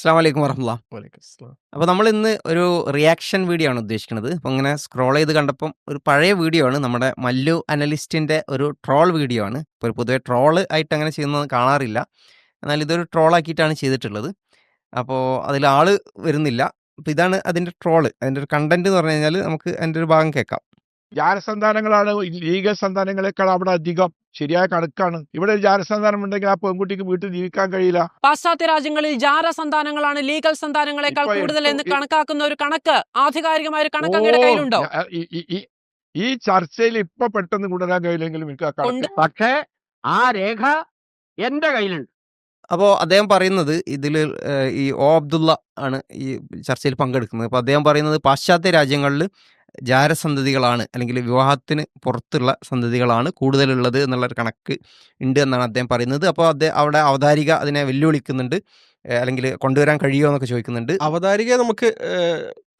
അസ്സാം വലൈക്കും വറഹമുല്ല വലൈക്കും അസ്സാം അപ്പോൾ നമ്മൾ ഇന്ന് ഒരു റിയാക്ഷൻ വീഡിയോ ആണ് ഉദ്ദേശിക്കുന്നത്. അപ്പോൾ ഇങ്ങനെ സ്ക്രോൾ ചെയ്ത് കണ്ടപ്പം ഒരു പഴയ വീഡിയോ ആണ് നമ്മുടെ മല്ലു അനലിസ്റ്റിന്റെ ഒരു ട്രോൾ വീഡിയോ ആണ്. ഇപ്പോൾ ഒരു പൊതുവെ ട്രോൾ ആയിട്ട് അങ്ങനെ ചെയ്യുന്നത് കാണാറില്ല. എന്നാൽ ഇതൊരു ട്രോൾ ആക്കിയിട്ടാണ് ചെയ്തിട്ടുള്ളത്. അപ്പോൾ അതിൽ ആൾ വരുന്നില്ല. അപ്പോൾ ഇതാണ് അതിന്റെ ട്രോൾ അതിന്റെ ഒരു കണ്ടന്റ് എന്ന് പറഞ്ഞു കഴിഞ്ഞാൽ നമുക്ക് അതിന്റെ ഒരു ഭാഗം കേൾക്കാം. ജാരസന്താനങ്ങളാണ്. ലീഗൽ സന്താനങ്ങളെക്കാൾ അവിടെ അധികം ശരിയായ കണക്കാണ്. ഇവിടെ ഒരു ജാരസന്താനം ഉണ്ടെങ്കിൽ ആ പെൺകുട്ടിക്ക് വീട്ടിൽ ജീവിക്കാൻ കഴിയില്ല. പാശ്ചാത്യ രാജ്യങ്ങളിൽ ജാര സന്താനങ്ങളാണ് ലീഗൽ സന്താനങ്ങളെക്കാൾ കൂടുതൽ എന്ന് കണക്കാക്കുന്ന ഒരു കണക്ക്. ആധികാരികമായ ഒരു കണക്ക് അങ്ങയുടെ കയ്യിലുണ്ടോ? ഈ- ചർച്ചയിൽ ഇപ്പൊ പെട്ടെന്ന് കൊണ്ടുവരാൻ കഴിയില്ലെങ്കിലും എനിക്ക് ആ കണക്ക് പക്ഷേ ആ രേഖ എന്റെ കയ്യിലുണ്ട്. അപ്പോൾ അദ്ദേഹം പറയുന്നത് ഇതിൽ ഈ ഓ അബ്ദുള്ള ആണ് ഈ ചർച്ചയിൽ പങ്കെടുക്കുന്നത്. അപ്പോൾ അദ്ദേഹം പറയുന്നത് പാശ്ചാത്യ രാജ്യങ്ങളിൽ ജാരസന്തതികളാണ് അല്ലെങ്കിൽ വിവാഹത്തിന് പുറത്തുള്ള സന്തതികളാണ് കൂടുതലുള്ളത് എന്നുള്ളൊരു കണക്ക് ഉണ്ട് എന്നാണ് അദ്ദേഹം പറയുന്നത്. അപ്പോൾ അദ്ദേഹം അവിടെ അവതാരിക അതിനെ വെല്ലുവിളിക്കുന്നുണ്ട്. അല്ലെങ്കിൽ കൊണ്ടുവരാൻ കഴിയുമോ എന്നൊക്കെ ചോദിക്കുന്നുണ്ട്. അവതാരിക നമുക്ക്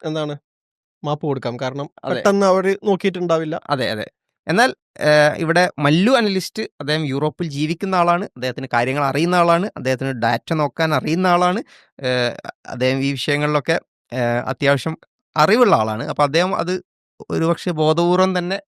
എന്താണ്? മാപ്പ് കൊടുക്കാം. കാരണം. പെട്ടെന്ന് അവർ നോക്കിയിട്ടുണ്ടാവില്ല. അതെ അതെ. എന്നാൽ ഇവിടെ മല്ലു അനലിസ്റ്റ് അദ്ദേഹം യൂറോപ്പിൽ ജീവിക്കുന്ന ആളാണ്. അദ്ദേഹത്തിന് കാര്യങ്ങൾ അറിയുന്ന ആളാണ്. അദ്ദേഹത്തിന് ഡാറ്റ നോക്കാൻ അറിയുന്ന ആളാണ്. അദ്ദേഹം ഈ വിഷയങ്ങളിലൊക്കെ അത്യാവശ്യം അറിവുള്ള ആളാണ്. അപ്പോൾ അദ്ദേഹം അത് ഒരുപക്ഷെ ബോധപൂർവം തന്നെ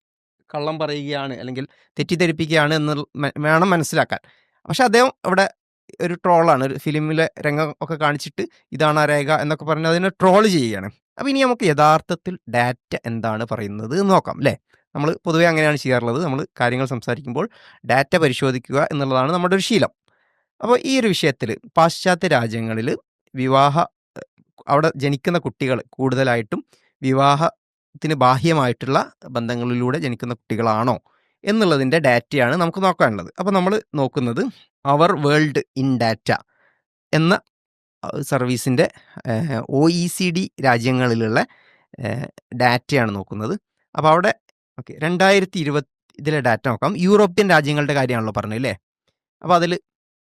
കള്ളം പറയുകയാണ് അല്ലെങ്കിൽ തെറ്റിദ്ധരിപ്പിക്കുകയാണ് എന്ന് വേണം മനസ്സിലാക്കാൻ. പക്ഷെ അദ്ദേഹം അവിടെ ഒരു ട്രോളാണ്. ഒരു ഫിലിമിലെ രംഗം ഒക്കെ കാണിച്ചിട്ട് ഇതാണ് ആ രേഖ എന്നൊക്കെ പറഞ്ഞ് അതിനെ ട്രോൾ ചെയ്യുകയാണ്. അപ്പോൾ ഇനി നമുക്ക് യഥാർത്ഥത്തിൽ ഡാറ്റ എന്താണ് പറയുന്നത് എന്ന് നോക്കാം അല്ലേ? നമ്മൾ പൊതുവേ അങ്ങനെയാണ് ചെയ്യാറുള്ളത്. നമ്മൾ കാര്യങ്ങൾ സംസാരിക്കുമ്പോൾ ഡാറ്റ പരിശോധിക്കുക എന്നുള്ളതാണ് നമ്മുടെ ഒരു ശീലം. അപ്പോൾ ഈ ഒരു വിഷയത്തിൽ പാശ്ചാത്യ രാജ്യങ്ങളിൽ വിവാഹ അവിടെ ജനിക്കുന്ന കുട്ടികൾ കൂടുതലായിട്ടും വിവാഹത്തിന് ബാഹ്യമായിട്ടുള്ള ബന്ധങ്ങളിലൂടെ ജനിക്കുന്ന കുട്ടികളാണോ എന്നുള്ളതിന്റെ ഡാറ്റയാണ് നമുക്ക് നോക്കാനുള്ളത്. അപ്പോൾ നമ്മൾ നോക്കുന്നത് അവർ വേൾഡ് ഇൻ ഡാറ്റ എന്ന സർവീസിന്റെ ഒ ഇ സി ഡി രാജ്യങ്ങളിലുള്ള ഡാറ്റയാണ് നോക്കുന്നത്. അപ്പോൾ അവിടെ ഓക്കെ രണ്ടായിരത്തി ഇരുപത്തി ഇതിലെ ഡാറ്റ നോക്കാം. യൂറോപ്യൻ രാജ്യങ്ങളുടെ കാര്യമാണല്ലോ പറഞ്ഞത് അല്ലേ? അപ്പോൾ അതിൽ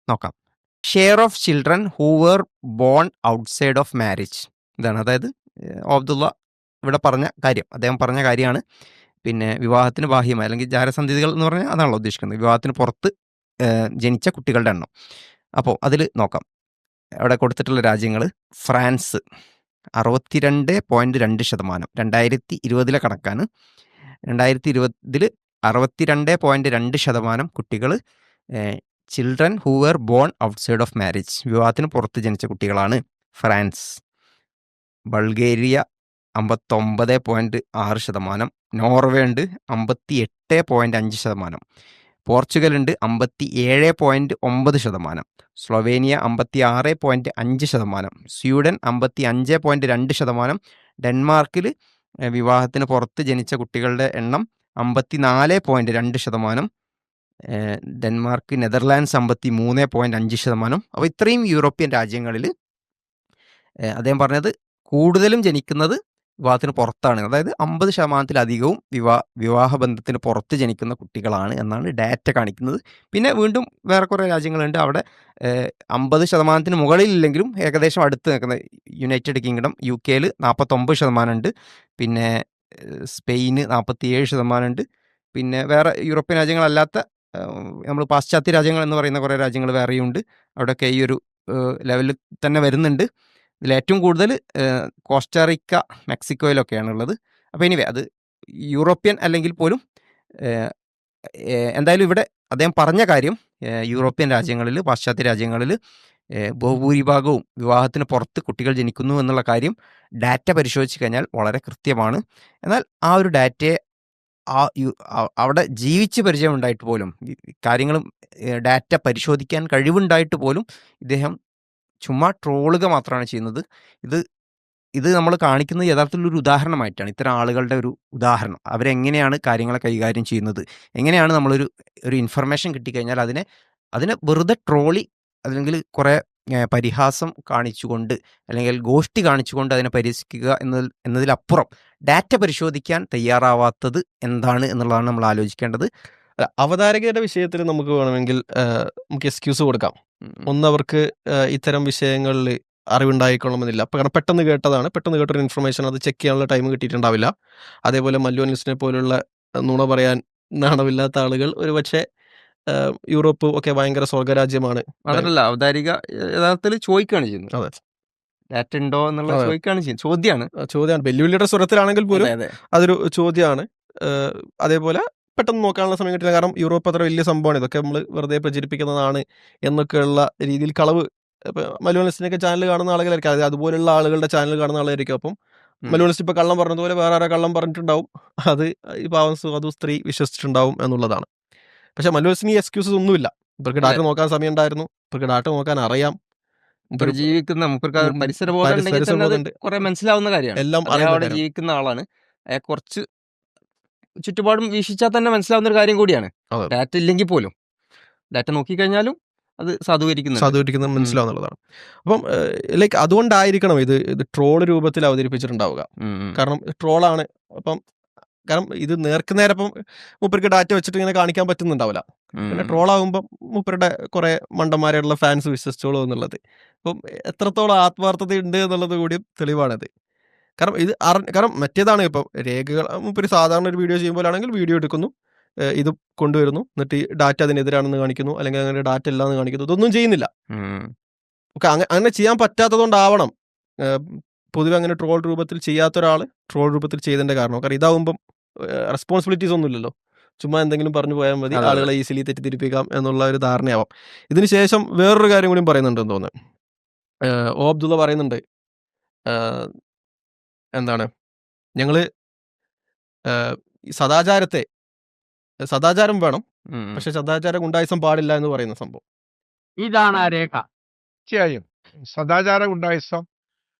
നോക്കാം. Share of children who were born outside of marriage ഇതാണ് അതായത് ഓബ്ദുള്ള ഇവിടെ പറഞ്ഞ കാര്യം. അദ്ദേഹം പറഞ്ഞ കാര്യമാണ്. പിന്നെ വിവാഹത്തിന് ബാഹ്യമായി അല്ലെങ്കിൽ ജാരസന്ധികൾ എന്ന് പറഞ്ഞാൽ അതാണല്ലോ ഉദ്ദേശിക്കുന്നത്. വിവാഹത്തിന് പുറത്ത് ജനിച്ച കുട്ടികളുടെ എണ്ണം. അപ്പോൾ അതിൽ നോക്കാം. അവിടെ കൊടുത്തിട്ടുള്ള രാജ്യങ്ങൾ ഫ്രാൻസ് അറുപത്തിരണ്ട് പോയിന്റ് രണ്ട് ശതമാനം. രണ്ടായിരത്തി ഇരുപതിലെ കണക്കാണ്. രണ്ടായിരത്തി ഇരുപതിൽ അറുപത്തിരണ്ട് പോയിന്റ് രണ്ട് ശതമാനം കുട്ടികൾ children who were born outside of marriage വിവാഹത്തിന് പുറത്ത് ജനിച്ച കുട്ടികളാണ് ഫ്രാൻസ്. ബൾഗേറിയ അമ്പത്തൊമ്പത് പോയിന്റ് ആറ് ശതമാനം. നോർവേ ഉണ്ട് അമ്പത്തി എട്ട് പോയിന്റ് അഞ്ച് ശതമാനം. പോർച്ചുഗൽ ഉണ്ട് അമ്പത്തി ഏഴ് പോയിന്റ് ഒമ്പത് ശതമാനം. സ്ലൊവേനിയ അമ്പത്തി ആറ് പോയിന്റ് അഞ്ച് ശതമാനം. സ്വീഡൻ അമ്പത്തി അഞ്ച് പോയിന്റ് രണ്ട് ശതമാനം. ഡെൻമാർക്കിൽ വിവാഹത്തിന് പുറത്ത് ജനിച്ച കുട്ടികളുടെ എണ്ണം അമ്പത്തി നാല് പോയിന്റ് രണ്ട് ശതമാനം. ഡെൻമാർക്ക് നെതർലാൻഡ് അമ്പത്തി മൂന്ന് പോയിന്റ് അഞ്ച് ശതമാനം. അപ്പോൾ ഇത്രയും യൂറോപ്യൻ രാജ്യങ്ങളിൽ അദ്ദേഹം പറഞ്ഞത് കൂടുതലും ജനിക്കുന്നത് വിവാഹത്തിന് പുറത്താണ്. അതായത് അമ്പത് ശതമാനത്തിലധികവും വിവാഹ ബന്ധത്തിന് പുറത്ത് ജനിക്കുന്ന കുട്ടികളാണ് എന്നാണ് ഡാറ്റ കാണിക്കുന്നത്. പിന്നെ വീണ്ടും വേറെ കുറേ രാജ്യങ്ങളുണ്ട്. അവിടെ അമ്പത് ശതമാനത്തിന് മുകളിലില്ലെങ്കിലും ഏകദേശം അടുത്ത് നിൽക്കുന്ന യുണൈറ്റഡ് കിങ്ഡം യു കെയിൽ നാൽപ്പത്തൊമ്പത് ശതമാനമുണ്ട്. പിന്നെ സ്പെയിന് നാൽപ്പത്തിയേഴ് ശതമാനമുണ്ട്. പിന്നെ വേറെ യൂറോപ്യൻ രാജ്യങ്ങളല്ലാത്ത നമ്മൾ പാശ്ചാത്യ രാജ്യങ്ങൾ എന്ന് പറയുന്ന കുറേ രാജ്യങ്ങൾ വേറെയുണ്ട്. അവിടെയൊക്കെ ഈ ഒരു ലെവലിൽ തന്നെ വരുന്നുണ്ട്. ഇതിൽ ഏറ്റവും കൂടുതൽ കോസ്റ്റാറിക്ക മെക്സിക്കോയിലൊക്കെയാണ് ഉള്ളത് അപ്പോൾ എനിവേ അത് യൂറോപ്യൻ അല്ലെങ്കിൽ പോലും എന്തായാലും ഇവിടെ അദ്ദേഹം പറഞ്ഞ കാര്യം യൂറോപ്യൻ രാജ്യങ്ങളിൽ പാശ്ചാത്യ രാജ്യങ്ങളിൽ ബഹുഭൂരിഭാഗവും വിവാഹത്തിന് പുറത്ത് കുട്ടികൾ ജനിക്കുന്നു എന്നുള്ള കാര്യം ഡാറ്റ പരിശോധിച്ച് കഴിഞ്ഞാൽ വളരെ കൃത്യമാണ്. എന്നാൽ ആ ഒരു ഡാറ്റയെ ആ അവിടെ ജീവിച്ച് പരിചയമുണ്ടായിട്ട് പോലും കാര്യങ്ങളും ഡാറ്റ പരിശോധിക്കാൻ കഴിവുണ്ടായിട്ട് പോലും ഇദ്ദേഹം ചുമ്മാ ട്രോളുക മാത്രമാണ് ചെയ്യുന്നത്. ഇത് ഇത് നമ്മൾ കാണിക്കുന്നത് യഥാർത്ഥത്തിൽ ഒരു ഉദാഹരണമായിട്ടാണ്. ഇത്തരം ആളുകളുടെ ഒരു ഉദാഹരണം. അവരെങ്ങനെയാണ് കാര്യങ്ങളെ കൈകാര്യം ചെയ്യുന്നത്? എങ്ങനെയാണ് നമ്മളൊരു ഒരു ഇൻഫർമേഷൻ കിട്ടിക്കഴിഞ്ഞാൽ അതിനെ അതിനെ വെറുതെ ട്രോളി അല്ലെങ്കിൽ കുറേ പരിഹാസം കാണിച്ചുകൊണ്ട് അല്ലെങ്കിൽ ഗോഷ്ടി കാണിച്ചുകൊണ്ട് അതിനെ പരിഹസിക്കുക എന്നതിൽ എന്നതിലപ്പുറം ഡാറ്റ പരിശോധിക്കാൻ തയ്യാറാവാത്തത് എന്താണ് എന്നുള്ളതാണ് നമ്മൾ ആലോചിക്കേണ്ടത്. അല്ല, അവതാരകയുടെ വിഷയത്തിൽ നമുക്ക് വേണമെങ്കിൽ നമുക്ക് എക്സ്ക്യൂസ് കൊടുക്കാം. ഒന്ന് അവർക്ക് ഇത്തരം വിഷയങ്ങളിൽ അറിവുണ്ടായിക്കൊള്ളണമെന്നില്ല. അപ്പം കാരണം പെട്ടെന്ന് കേട്ടതാണ്. പെട്ടെന്ന് കേട്ടൊരു ഇൻഫർമേഷൻ അത് ചെക്ക് ചെയ്യാനുള്ള ടൈം കിട്ടിയിട്ടുണ്ടാവില്ല. അതേപോലെ മല്ലു ലിസ്റ്റിനെ പോലുള്ള നുണ പറയാൻ നാണമില്ലാത്ത ആളുകൾ ഒരുപക്ഷെ ഏഹ്, യൂറോപ്പ് ഒക്കെ ഭയങ്കര സ്വർഗരാജ്യമാണ്. അതല്ല ഔദാരിക യഥാർത്ഥത്തിൽ ചോദിക്കുകയാണ് ചെയ്യുന്നത്. അതെ. ഡാറ്റ ഉണ്ടോ എന്നുള്ള. ചോദിക്കുകയാണ് ചെയ്യുന്നത്. ചോദ്യമാണ് ചോദ്യമാണ് വെല്ലുവിളിയുടെ സ്വരത്തിലാണെങ്കിൽ പോലും അതെ അതെ. അതൊരു ചോദ്യമാണ് അതേപോലെ പെട്ടെന്ന് നോക്കാനുള്ള സമയം കിട്ടില്ല. കാരണം യൂറോപ്പ് അത്ര വലിയ സംഭവമാണ്. ഇതൊക്കെ നമ്മൾ വെറുതെ പ്രചരിപ്പിക്കുന്നതാണ് എന്നൊക്കെയുള്ള രീതിയിൽ കളവ്. ഇപ്പം മലയാളിസ്റ്റിനൊക്കെ ചാനൽ കാണുന്ന ആളുകളായിരിക്കും. അതായത് അതുപോലുള്ള ആളുകളുടെ ചാനൽ കാണുന്ന ആളായിരിക്കും അപ്പം. മലയാളിസ്റ്റ് ഇപ്പോൾ കള്ളം പറഞ്ഞതുപോലെ വേറെ ആരാ കള്ളം പറഞ്ഞിട്ടുണ്ടാവും? അത് ഈ പാവം അത് സ്ത്രീ വിശ്വസിച്ചിട്ടുണ്ടാവും എന്നുള്ളതാണ്. പക്ഷെ മലയാളിസ്റ്റിന് ഈ എക്സ്ക്യൂസസ് ഒന്നുമില്ല. ഇവർക്ക് ഡാറ്റ നോക്കാൻ സമയം ഉണ്ടായിരുന്നു ഇവർക്ക് ഡാറ്റ നോക്കാൻ അറിയാം. ജീവിക്കുന്ന പരിസര മനസ്സിലാവുന്ന കാര്യമാണ്. എല്ലാം അവിടെ ജീവിക്കുന്ന ആളാണ്. കുറച്ച് ചുറ്റുപാടും വീക്ഷിച്ചാൽ തന്നെ മനസ്സിലാവുന്ന ഒരു കാര്യം കൂടിയാണ്. ഡാറ്റ ഇല്ലെങ്കിൽ പോലും. ഡാറ്റ നോക്കിക്കഴിഞ്ഞാലും അത് സാധൂകരിക്കുന്നു സാധൂകരിക്കുന്നത് മനസ്സിലാവുന്നുള്ളതാണ്. അപ്പം ലൈക്ക് അതുകൊണ്ടായിരിക്കണം ഇത് ഇത് ട്രോൾ രൂപത്തിൽ അവതരിപ്പിച്ചിട്ടുണ്ടാവുക. കാരണം ട്രോളാണ്. അപ്പം കാരണം ഇത് നേർക്ക് നേരെ ഇപ്പം മൂപ്പർക്ക് ഡാറ്റ വെച്ചിട്ട് ഇങ്ങനെ കാണിക്കാൻ പറ്റുന്നുണ്ടാവില്ല. പിന്നെ ട്രോൾ ആകുമ്പോൾ മൂപ്പരുടെ കുറെ മണ്ടന്മാരെയുള്ള ഫാൻസ് വിശ്വസിച്ചോളൂ എന്നുള്ളത്. അപ്പം എത്രത്തോളം ആത്മാർത്ഥത ഉണ്ട് എന്നുള്ളത് കൂടി തെളിവാണത്. കാരണം ഇത് അറി കാരണം മറ്റേതാണ് ഇപ്പം രേഖകൾ മൂപ്പര് സാധാരണ ഒരു വീഡിയോ ചെയ്യുമ്പോഴാണെങ്കിൽ വീഡിയോ എടുക്കുന്നു ഇത് കൊണ്ടുവരുന്നു എന്നിട്ട് ഈ ഡാറ്റ അതിനെതിരാണെന്ന് കാണിക്കുന്നു അല്ലെങ്കിൽ അങ്ങനെ ഡാറ്റ ഇല്ലാന്ന് കാണിക്കുന്നു ഇതൊന്നും ചെയ്യുന്നില്ല. ഓക്കെ അങ്ങനെ അങ്ങനെ ചെയ്യാൻ പറ്റാത്തതുകൊണ്ടാവണം. പൊതുവെ അങ്ങനെ ട്രോൾ രൂപത്തിൽ ചെയ്യാത്ത ഒരാൾ ട്രോൾ രൂപത്തിൽ ചെയ്തതിന്റെ കാരണം. കാരണം ഇതാവുമ്പം റെസ്പോൺസിബിലിറ്റീസ് ഒന്നുമില്ലല്ലോ ചുമ്മാ എന്തെങ്കിലും പറഞ്ഞു പോയാൽ മതി. ആളുകളെ ഈസിലി തെറ്റിദ്ധരിപ്പിക്കാം എന്നുള്ള ഒരു ധാരണയാവാം. ഇതിന് ശേഷം വേറൊരു കാര്യം കൂടി പറയുന്നുണ്ടെന്ന് തോന്നുന്നു. ഓ അബ്ദുള്ള പറയുന്നുണ്ട്. എന്താണ്? ഞങ്ങൾ സദാചാരത്തെ സദാചാരം വേണം. പക്ഷെ സദാചാര ഗുണ്ടായിസം പാടില്ല എന്ന് പറയുന്ന സംഭവം. ഇതാണ് ആ രേഖ. തീർച്ചയായും. സദാചാര ഗുണ്ടായിസം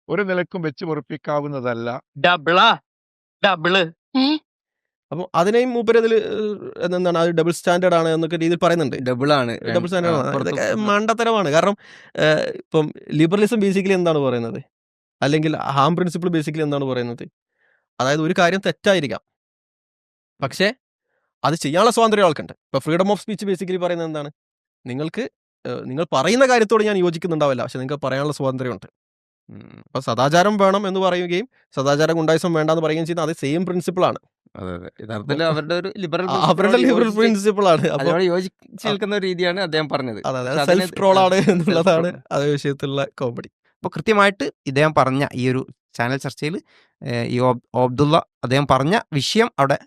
ഒരു നിലക്കും വെച്ച് പൊറപ്പിക്കാവുന്നതല്ല. ഡബിൾ. ഡബിൾ. അപ്പം അതിനെയും മൂപ്പരതിൽ എന്താണ് അത് ഡബിൾ സ്റ്റാൻഡേർഡ് ആണ് എന്നൊക്കെ രീതിയിൽ പറയുന്നുണ്ട്. ഡബിൾ ആണ്. ഡബിൾ സ്റ്റാൻഡേർഡ് ആണ്. മണ്ടത്തരമാണ്. കാരണം ഇപ്പം ലിബറലിസം ബേസിക്കലി എന്താണ് പറയുന്നത്? അല്ലെങ്കിൽ ഹാം പ്രിൻസിപ്പിൾ ബേസിക്കലി എന്താണ് പറയുന്നത്? അതായത് ഒരു കാര്യം തെറ്റായിരിക്കാം. പക്ഷേ അത് ചെയ്യാനുള്ള സ്വാതന്ത്ര്യം ആൾക്കുണ്ട്. ഇപ്പൊ ഫ്രീഡം ഓഫ് സ്പീച്ച് ബേസിക്കലി പറയുന്നത് എന്താണ്? നിങ്ങൾക്ക് നിങ്ങൾ പറയുന്ന കാര്യത്തോട് ഞാൻ യോജിക്കുന്നുണ്ടാവില്ല. പക്ഷെ നിങ്ങൾക്ക് പറയാനുള്ള സ്വാതന്ത്ര്യമുണ്ട്. അപ്പൊ സദാചാരം വേണം എന്ന് പറയുകയും സദാചാരം ഗുണ്ടായിസം വേണ്ട എന്ന് പറയുകയും ചെയ്യുന്ന അത് സെയിം പ്രിൻസിപ്പിൾ ആണ്. അതെ അതെ. യഥാർത്ഥത്തിൽ അവരുടെ ഒരു ലിബറൽ അവരുടെ ലിബറൽ പ്രിൻസിപ്പിൾ ആണ്. അതിനോട് യോജിച്ച് നിൽക്കുന്ന ഒരു രീതിയാണ് അദ്ദേഹം പറഞ്ഞത്. സെൽഫ് ട്രോൾ ആണ് എന്നുള്ളതാണ് അതേ വിഷയത്തിലുള്ള കോമഡി അപ്പോൾ കൃത്യമായിട്ട് ഇദ്ദേഹം പറഞ്ഞ ഈ ഒരു ചാനൽ ചർച്ചയിൽ ഈ അബ്ദുള്ള അദ്ദേഹം പറഞ്ഞ വിഷയം അവിടെ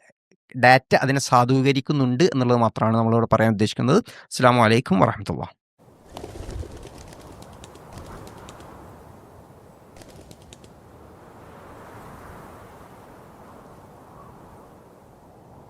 ഡാറ്റ അതിനെ സാധൂകരിക്കുന്നുണ്ട് എന്നുള്ളത് മാത്രമാണ് നമ്മളിവിടെ പറയാൻ ഉദ്ദേശിക്കുന്നത്. അസ്സാം വലൈക്കും വറഹമത്തുള്ള